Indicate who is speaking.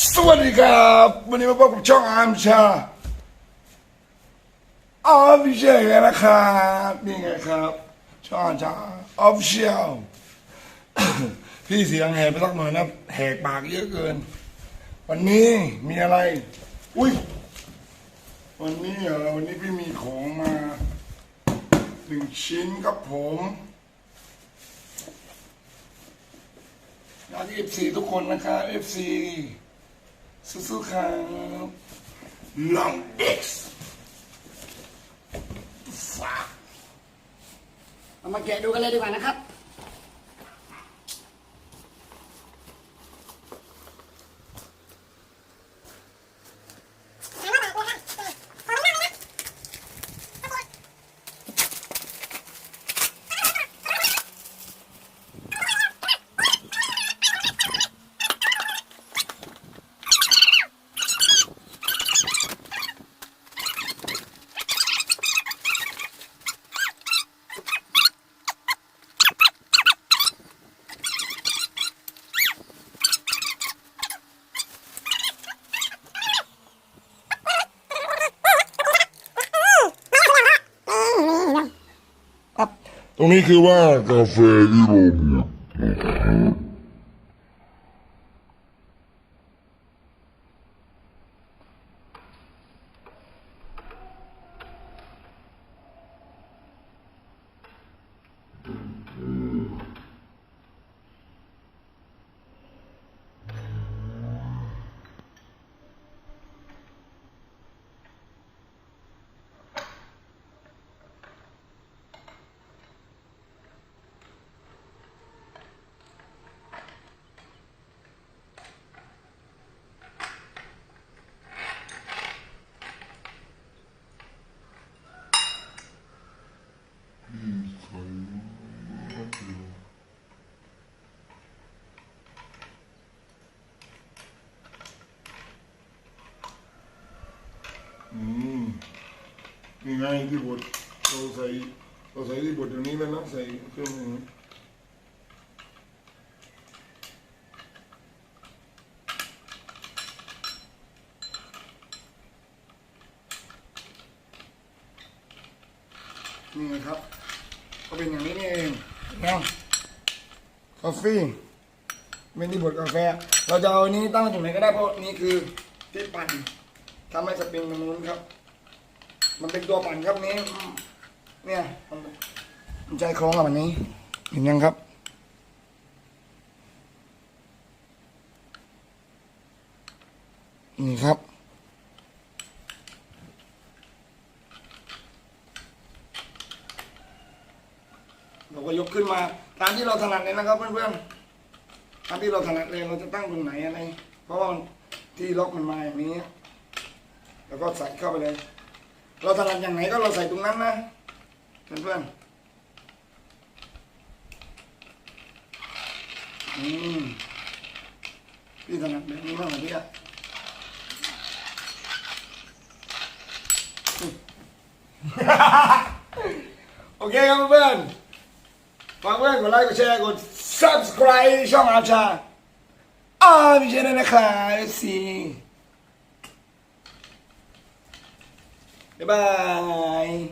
Speaker 1: สวัสดีครับ วันนี้มาพบกับช่องอาร์มชาออฟฟิเชียลนนะครับนี่ไงครับ ช่องอาร์มชาออฟฟิเชียลพี่เสียงแหบไปสักหน่อยนะแหกปากเยอะเกิน วันนี้มีอะไร อุ้ยวันนี้เหรอวันนี้พี่มีของมาหนึ่งชิ้นครับผมอยากเอฟซีทุกคนนะครับเอฟซี สู้ๆครับลองเด็กส์ฝาก
Speaker 2: เอามาแกะดูกันเลยดีกว่านะครับ
Speaker 1: ตรงนี้คือว่ากา
Speaker 3: แฟที่เราหมด
Speaker 1: อืม นี่ไงที่บดเราใส่เราใส่ที่บดตรงนี้แล้วนะใส่เครื่องมือนี่ไงครับ ก็เป็นอย่างนี้นี่เองนะกาแฟเป็นที่บดกาแฟ เราจะเอาอันนี้ตั้งตรงไหนก็ได้เพราะนี่คือที่ปั่นทำให้สปริงมันหมุนครับ มันเป็นตัวปั่นครับนี้อืมเนี่ยมันมันใจคล้องกับอันนี้เห็นยังครับ นี่ครับเราก็ยกขึ้นมาตามที่เราถนัดเลยนะครับเพื่อนๆตามที่เราถนัดเลยเราจะตั้งตรงไหนอะไร เพราะว่าที่ล็อกมันมาอย่างนี้ แล้วก็ใส่เข้าไปเลย เราถนัดอย่างไหนก็เราใส่ตรงนั้นนะเพื่อนๆอืมพี่ถนัดแบบนี้มากกว่าพี่อะโอเคครับเพื่อนฝากเพื่อนกดไลค์กดแชร์กด subscribe ช่องอาชาอาพี่เชนนะครับสิ Goodbye.